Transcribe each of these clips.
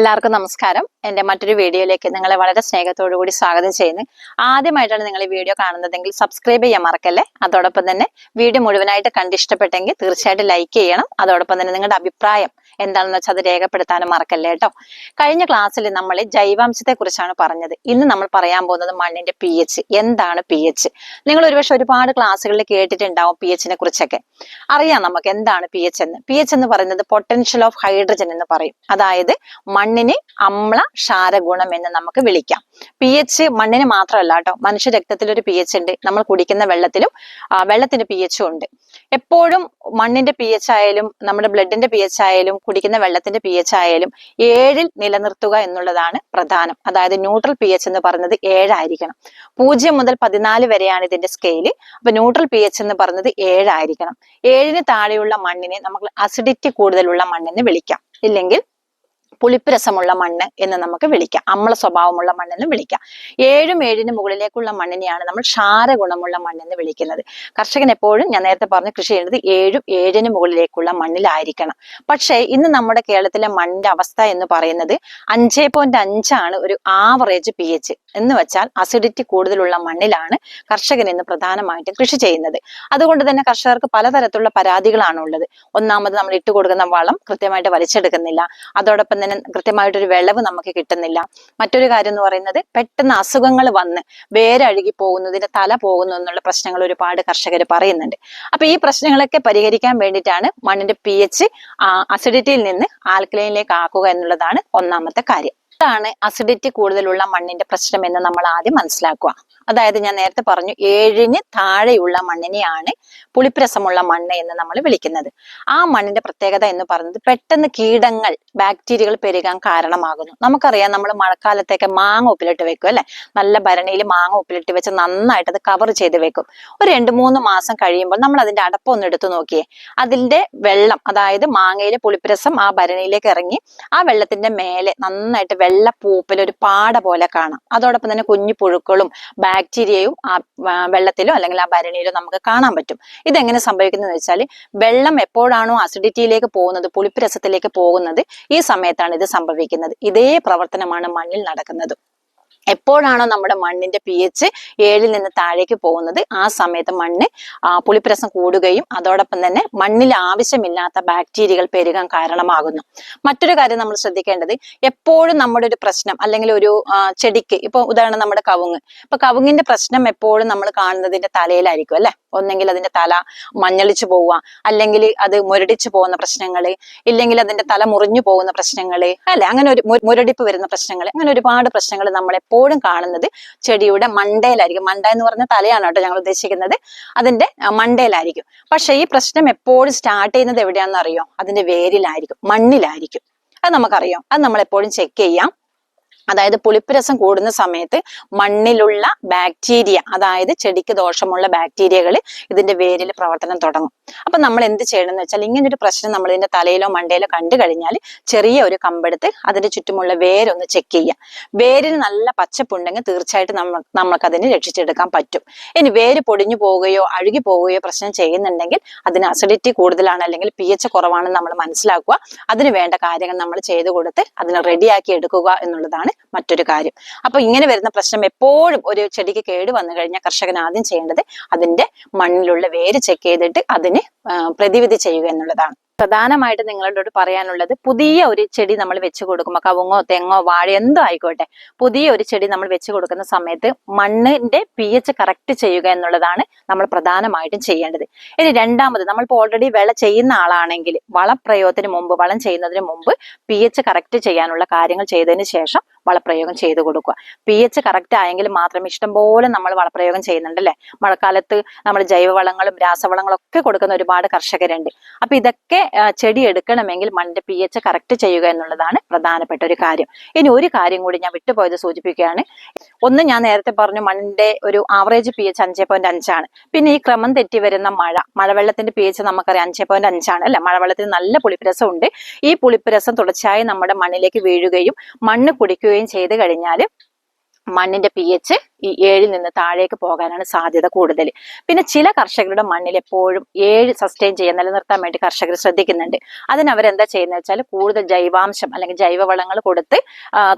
എല്ലാവർക്കും നമസ്കാരം. എന്റെ മറ്റൊരു വീഡിയോയിലേക്ക് നിങ്ങളെ വളരെ സ്നേഹത്തോടു കൂടി സ്വാഗതം ചെയ്യുന്നു. ആദ്യമായിട്ടാണ് നിങ്ങൾ ഈ വീഡിയോ കാണുന്നതെങ്കിൽ സബ്സ്ക്രൈബ് ചെയ്യാൻ മറക്കല്ലേ? അതോടൊപ്പം തന്നെ വീഡിയോ മുഴുവനായിട്ട് കണ്ടിഷ്ടപ്പെട്ടെങ്കിൽ തീർച്ചയായിട്ടും ലൈക്ക് ചെയ്യണം. അതോടൊപ്പം തന്നെ നിങ്ങളുടെ അഭിപ്രായം എന്താണെന്ന് വെച്ചാൽ അത് രേഖപ്പെടുത്താനും മറക്കല്ലേ കേട്ടോ? കഴിഞ്ഞ ക്ലാസ്സിൽ നമ്മൾ ജൈവാംശത്തെ കുറിച്ചാണ് പറഞ്ഞത്. ഇന്ന് നമ്മൾ പറയാൻ പോകുന്നത് മണ്ണിന്റെ പി എച്ച് എന്താണ് പി എച്ച് നിങ്ങൾ ഒരുപക്ഷെ ഒരുപാട് ക്ലാസ്സുകളിൽ കേട്ടിട്ടുണ്ടാവും പി എച്ചിനെ കുറിച്ചൊക്കെ. അറിയാം നമുക്ക് എന്താണ് പി എച്ച് എന്ന്. പി എച്ച് എന്ന് പറയുന്നത് പൊട്ടൻഷ്യൽ ഓഫ് ഹൈഡ്രജൻ എന്ന് പറയും. അതായത് മണ്ണിന് അമ്ല ക്ഷാരഗുണം എന്ന് നമുക്ക് വിളിക്കാം. പി എച്ച് മണ്ണിന് മാത്രമല്ല കേട്ടോ. മനുഷ്യ രക്തത്തിൽ ഒരു പി എച്ച് ഉണ്ട്. നമ്മൾ കുടിക്കുന്ന വെള്ളത്തിലും വെള്ളത്തിന് പി എച്ചും ഉണ്ട്. എപ്പോഴും മണ്ണിന്റെ പി എച്ച് ആയാലും നമ്മുടെ ബ്ലഡിന്റെ പി എച്ച് ആയാലും കുടിക്കുന്ന വെള്ളത്തിന്റെ പി എച്ച് ആയാലും ഏഴിൽ നിലനിർത്തുക എന്നുള്ളതാണ് പ്രധാനം. അതായത് ന്യൂട്രൽ പി എച്ച് എന്ന് പറയുന്നത് ഏഴായിരിക്കണം. പൂജ്യം മുതൽ പതിനാല് വരെയാണ് ഇതിന്റെ സ്കെയിൽ അപ്പൊ ന്യൂട്രൽ പി എച്ച് എന്ന് പറയുന്നത് ഏഴായിരിക്കണം. ഏഴിന് താഴെയുള്ള മണ്ണിനെ നമുക്ക് അസിഡിറ്റി കൂടുതലുള്ള മണ്ണെന്ന് വിളിക്കാം. ഇല്ലെങ്കിൽ പുളിപ്പ് രസമുള്ള മണ്ണ് എന്ന് നമുക്ക് വിളിക്കാം. അമ്ല സ്വഭാവമുള്ള മണ്ണെന്ന് വിളിക്കാം. ഏഴും ഏഴിന് മുകളിലേക്കുള്ള മണ്ണിനെയാണ് നമ്മൾ ക്ഷാരഗുണമുള്ള മണ്ണെന്ന് വിളിക്കുന്നത്. കർഷകൻ എപ്പോഴും ഞാൻ നേരത്തെ പറഞ്ഞു കൃഷി ചെയ്യുന്നത് ഏഴും ഏഴിന് മുകളിലേക്കുള്ള മണ്ണിലായിരിക്കണം. പക്ഷേ ഇന്ന് നമ്മുടെ കേരളത്തിലെ മണ്ണിന്റെ അവസ്ഥ എന്ന് പറയുന്നത് അഞ്ചേ പോയിന്റ് അഞ്ചാണ് ഒരു ആവറേജ് പി എച്ച് എന്ന് വെച്ചാൽ അസിഡിറ്റി കൂടുതലുള്ള മണ്ണിലാണ് കർഷകൻ ഇന്ന് പ്രധാനമായിട്ടും കൃഷി ചെയ്യുന്നത്. അതുകൊണ്ട് തന്നെ കർഷകർക്ക് പലതരത്തിലുള്ള പരാതികളാണ് ഉള്ളത്. ഒന്നാമത് നമ്മൾ ഇട്ട് കൊടുക്കുന്ന വളം കൃത്യമായിട്ട് വലിച്ചെടുക്കുന്നില്ല. അതോടൊപ്പം തന്നെ കൃത്യമായിട്ടൊരു വിളവ് നമുക്ക് കിട്ടുന്നില്ല. മറ്റൊരു കാര്യം എന്ന് പറയുന്നത് പെട്ടെന്ന് അസുഖങ്ങൾ വന്ന് വേരഴുകി പോകുന്നതിന്റെ തല പോകുന്നു എന്നുള്ള പ്രശ്നങ്ങൾ ഒരുപാട് കർഷകർ പറയുന്നുണ്ട്. അപ്പൊ ഈ പ്രശ്നങ്ങളൊക്കെ പരിഹരിക്കാൻ വേണ്ടിയിട്ടാണ് മണ്ണിന്റെ പി എച്ച് അസിഡിറ്റിയിൽ നിന്ന് ആൽക്കലൈനിലേക്ക് ആക്കുക എന്നുള്ളതാണ് ഒന്നാമത്തെ കാര്യം. ഇതാണ് അസിഡിറ്റി കൂടുതലുള്ള മണ്ണിന്റെ പ്രശ്നം എന്ന് നമ്മൾ ആദ്യം മനസ്സിലാക്കുക. അതായത് ഞാൻ നേരത്തെ പറഞ്ഞു ഏഴിന് താഴെയുള്ള മണ്ണിനെയാണ് പുളിപ്രസമുള്ള മണ്ണ് എന്ന് നമ്മൾ വിളിക്കുന്നത്. ആ മണ്ണിന്റെ പ്രത്യേകത എന്ന് പറയുന്നത് പെട്ടെന്ന് കീടങ്ങൾ ബാക്ടീരിയകൾ പെരുകാൻ കാരണമാകുന്നു. നമുക്കറിയാം നമ്മൾ മഴക്കാലത്തേക്ക് മാങ്ങ ഉപ്പിലിട്ട് വെക്കും അല്ലെ? നല്ല ഭരണിയിൽ മാങ്ങ ഉപ്പിലിട്ട് വെച്ച് നന്നായിട്ട് അത് കവർ ചെയ്ത് വെക്കും. ഒരു രണ്ട് മൂന്ന് മാസം കഴിയുമ്പോൾ നമ്മൾ അതിന്റെ അടപ്പൊന്ന് എടുത്തു നോക്കിയേ. അതിന്റെ വെള്ളം അതായത് മാങ്ങയിലെ പുളിപ്രസം ആ ഭരണിയിലേക്ക് ഇറങ്ങി ആ വെള്ളത്തിന്റെ മേലെ നന്നായിട്ട് വെള്ള പൂപ്പിൽ ഒരു പാട പോലെ കാണാം. അതോടൊപ്പം തന്നെ കുഞ്ഞു പുഴുക്കളും ബാക്ടീരിയയും ആ വെള്ളത്തിലോ അല്ലെങ്കിൽ ആ ഭരണിയിലോ നമുക്ക് കാണാൻ പറ്റും. ഇതെങ്ങനെ സംഭവിക്കുന്നതെന്ന് വെച്ചാൽ വെള്ളം എപ്പോഴാണോ അസിഡിറ്റിയിലേക്ക് പോകുന്നത് പുളിപ്പ് രസത്തിലേക്ക് പോകുന്നത് ഈ സമയത്താണ് ഇത് സംഭവിക്കുന്നത്. ഇതേ പ്രവർത്തനമാണ് മണ്ണിൽ നടക്കുന്നത്. എപ്പോഴാണോ നമ്മുടെ മണ്ണിന്റെ പി എച്ച് ഏഴിൽ നിന്ന് താഴേക്ക് പോകുന്നത് ആ സമയത്ത് മണ്ണ് പുളിപ്രസം കൂടുകയും അതോടൊപ്പം തന്നെ മണ്ണിൽ ആവശ്യമില്ലാത്ത ബാക്ടീരിയകൾ പെരുകാൻ കാരണമാകുന്നു. മറ്റൊരു കാര്യം നമ്മൾ ശ്രദ്ധിക്കേണ്ടത് എപ്പോഴും നമ്മുടെ ഒരു പ്രശ്നം അല്ലെങ്കിൽ ഒരു ചെടിക്ക് ഇപ്പൊ ഉദാഹരണം നമ്മുടെ കവുങ്ങ്. ഇപ്പൊ കവുങ്ങിന്റെ പ്രശ്നം എപ്പോഴും നമ്മൾ കാണുന്നതിന്റെ തലയിലായിരിക്കും അല്ലെ? ഒന്നെങ്കിൽ അതിന്റെ തല മഞ്ഞളിച്ചു പോവുക അല്ലെങ്കിൽ അത് മുരടിച്ചു പോകുന്ന പ്രശ്നങ്ങൾ ഇല്ലെങ്കിൽ അതിന്റെ തല മുറിഞ്ഞു പോകുന്ന പ്രശ്നങ്ങൾ അല്ലെ? അങ്ങനെ ഒരു മുരടിപ്പ് വരുന്ന പ്രശ്നങ്ങൾ അങ്ങനെ ഒരുപാട് പ്രശ്നങ്ങൾ നമ്മൾ എപ്പോഴും കാണുന്നത് ചെടിയുടെ മണ്ടയിലായിരിക്കും. മണ്ട എന്ന് പറഞ്ഞ തലയാണ് കേട്ടോ ഞങ്ങൾ ഉദ്ദേശിക്കുന്നത്. അതിന്റെ മണ്ടയിലായിരിക്കും. പക്ഷെ ഈ പ്രശ്നം എപ്പോഴും സ്റ്റാർട്ട് ചെയ്യുന്നത് എവിടെയാണെന്ന് അറിയോ അതിന്റെ വേരിലായിരിക്കും. മണ്ണിലായിരിക്കും. അത് നമുക്കറിയാം. അത് നമ്മൾ എപ്പോഴും ചെക്ക് ചെയ്യാം. അതായത് പുളിപ്പ് രസം കൂടുന്ന സമയത്ത് മണ്ണിലുള്ള ബാക്ടീരിയ അതായത് ചെടിക്ക് ദോഷമുള്ള ബാക്ടീരിയകൾ ഇതിന്റെ വേരിൽ പ്രവർത്തനം തുടങ്ങും. അപ്പൊ നമ്മൾ എന്ത് ചെയ്യണം എന്ന് വെച്ചാൽ ഇങ്ങനെ ഒരു പ്രശ്നം നമ്മൾ ഇതിന്റെ തലയിലോ മണ്ടയിലോ കണ്ടു കഴിഞ്ഞാൽ ചെറിയ ഒരു കമ്പെടുത്ത് അതിന്റെ ചുറ്റുമുള്ള വേരൊന്ന് ചെക്ക് ചെയ്യുക. വേരിന് നല്ല പച്ചപ്പുണ്ടെങ്കിൽ തീർച്ചയായിട്ടും നമ്മൾ നമുക്ക് അതിനെ രക്ഷിച്ചെടുക്കാൻ പറ്റും. ഇനി വേര് പൊടിഞ്ഞു പോവുകയോ അഴുകി പോവുകയോ പ്രശ്നം ചെയ്യുന്നുണ്ടെങ്കിൽ അതിന് അസിഡിറ്റി കൂടുതലാണ് അല്ലെങ്കിൽ പി എച്ച് കുറവാണെന്ന് നമ്മൾ മനസ്സിലാക്കുക. അതിന് വേണ്ട കാര്യങ്ങൾ നമ്മൾ ചെയ്തു കൊടുത്ത് അതിനെ റെഡിയാക്കി എടുക്കുക എന്നുള്ളതാണ് മറ്റൊരു കാര്യം. അപ്പൊ ഇങ്ങനെ വരുന്ന പ്രശ്നം എപ്പോഴും ഒരു ചെടിക്ക് കേട് വന്നു കഴിഞ്ഞാൽ കർഷകൻ ആദ്യം ചെയ്യേണ്ടത് അതിന്റെ മണ്ണിലുള്ള വേര് ചെക്ക് ചെയ്തിട്ട് അതിന് പ്രതിവിധി ചെയ്യുക എന്നുള്ളതാണ്. പ്രധാനമായിട്ട് നിങ്ങളോട് പറയാനുള്ളത് പുതിയ ഒരു ചെടി നമ്മൾ വെച്ച് കൊടുക്കുമ്പോൾ കവുങ്ങോ തെങ്ങോ വാഴ എന്തോ ആയിക്കോട്ടെ പുതിയ ഒരു ചെടി നമ്മൾ വെച്ച് കൊടുക്കുന്ന സമയത്ത് മണ്ണിന്റെ പി എച്ച് കറക്റ്റ് ചെയ്യുക എന്നുള്ളതാണ് നമ്മൾ പ്രധാനമായിട്ടും ചെയ്യേണ്ടത്. ഇനി രണ്ടാമത് നമ്മളിപ്പോൾ ഓൾറെഡി വിള ചെയ്യുന്ന ആളാണെങ്കിൽ വളപ്രയോഗത്തിന് മുമ്പ് വളം ചെയ്യുന്നതിന് മുമ്പ് പി എച്ച് കറക്റ്റ് ചെയ്യാനുള്ള കാര്യങ്ങൾ ചെയ്തതിന് ശേഷം വളപ്രയോഗം ചെയ്തു കൊടുക്കുക. പി എച്ച് കറക്റ്റ് ആയെങ്കിൽ മാത്രം ഇഷ്ടംപോലെ നമ്മൾ വളപ്രയോഗം ചെയ്യുന്നുണ്ട് അല്ലേ? മഴക്കാലത്ത് നമ്മൾ ജൈവവളങ്ങളും രാസവളങ്ങളും ഒക്കെ കൊടുക്കുന്ന ഒരുപാട് കർഷകരുണ്ട്. അപ്പൊ ഇതൊക്കെ ചെടി എടുക്കണമെങ്കിൽ മണ്ണിന്റെ പി എച്ച് കറക്റ്റ് ചെയ്യുക എന്നുള്ളതാണ് പ്രധാനപ്പെട്ട ഒരു കാര്യം. ഇനി ഒരു കാര്യം കൂടി ഞാൻ വിട്ടുപോയത് സൂചിപ്പിക്കുകയാണ്. ഒന്ന് ഞാൻ നേരത്തെ പറഞ്ഞു മണ്ണിന്റെ ഒരു ആവറേജ് പി എച്ച് അഞ്ചേ പോയിന്റ് അഞ്ചാണ് പിന്നെ ഈ ക്രമം തെറ്റി വരുന്ന മഴ മഴവെള്ളത്തിന്റെ പി എച്ച് നമുക്കറിയാം അഞ്ചേ പോയിന്റ് അഞ്ചാണ് അല്ലെ? മഴവെള്ളത്തിന് നല്ല പുളിപ്പരസം ഉണ്ട് ഈ പുളിപ്പരസം തുടർച്ചയായി നമ്മുടെ മണ്ണിലേക്ക് വീഴുകയും മണ്ണ് കുടിക്കുകയും ചെയ്തു കഴിഞ്ഞാൽ മണ്ണിന്റെ പി എച്ച് ഈ ഏഴിൽ നിന്ന് താഴേക്ക് പോകാനാണ് സാധ്യത കൂടുതൽ. പിന്നെ ചില കർഷകരുടെ മണ്ണിൽ എപ്പോഴും ഏഴ് സസ്റ്റെയിൻ ചെയ്യാൻ നിലനിർത്താൻ വേണ്ടി കർഷകർ ശ്രദ്ധിക്കുന്നുണ്ട്. അതിന് അവരെന്താ ചെയ്യുന്നത് വെച്ചാൽ കൂടുതൽ ജൈവാംശം അല്ലെങ്കിൽ ജൈവവളങ്ങൾ കൊടുത്ത്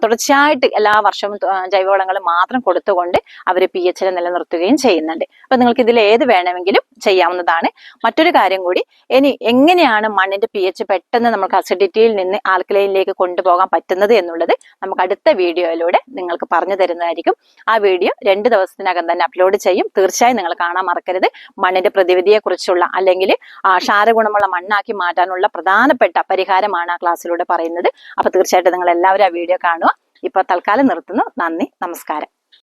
തുടർച്ചയായിട്ട് എല്ലാ വർഷവും ജൈവവളങ്ങൾ മാത്രം കൊടുത്തുകൊണ്ട് അവർ പി എച്ചിനെ നിലനിർത്തുകയും ചെയ്യുന്നുണ്ട്. അപ്പൊ നിങ്ങൾക്ക് ഇതിൽ ഏത് വേണമെങ്കിലും ചെയ്യാവുന്നതാണ്. മറ്റൊരു കാര്യം കൂടി ഇനി എങ്ങനെയാണ് മണ്ണിന്റെ പി എച്ച് പെട്ടെന്ന് നമുക്ക് അസിഡിറ്റിയിൽ നിന്ന് ആൽക്കലൈനിലേക്ക് കൊണ്ടുപോകാൻ പറ്റുന്നത് എന്നുള്ളത് നമുക്ക് അടുത്ത വീഡിയോയിലൂടെ നിങ്ങൾക്ക് പറഞ്ഞു തരുന്നതായിരിക്കും ആ വീഡിയോ രണ്ട് ദിവസത്തിനകം തന്നെ അപ്ലോഡ് ചെയ്യും. തീർച്ചയായും നിങ്ങൾ കാണാൻ മറക്കരുത്. മണ്ണിന്റെ പ്രതിവിധിയെ കുറിച്ചുള്ള അല്ലെങ്കിൽ ക്ഷാരഗുണമുള്ള മണ്ണാക്കി മാറ്റാനുള്ള പ്രധാനപ്പെട്ട പരിഹാരമാണ് ആ ക്ലാസ്സിലൂടെ പറയുന്നത്. അപ്പൊ തീർച്ചയായിട്ടും നിങ്ങൾ എല്ലാവരും ആ വീഡിയോ കാണുക. ഇപ്പൊ തൽക്കാലം നിർത്തുന്നു. നന്ദി. നമസ്കാരം.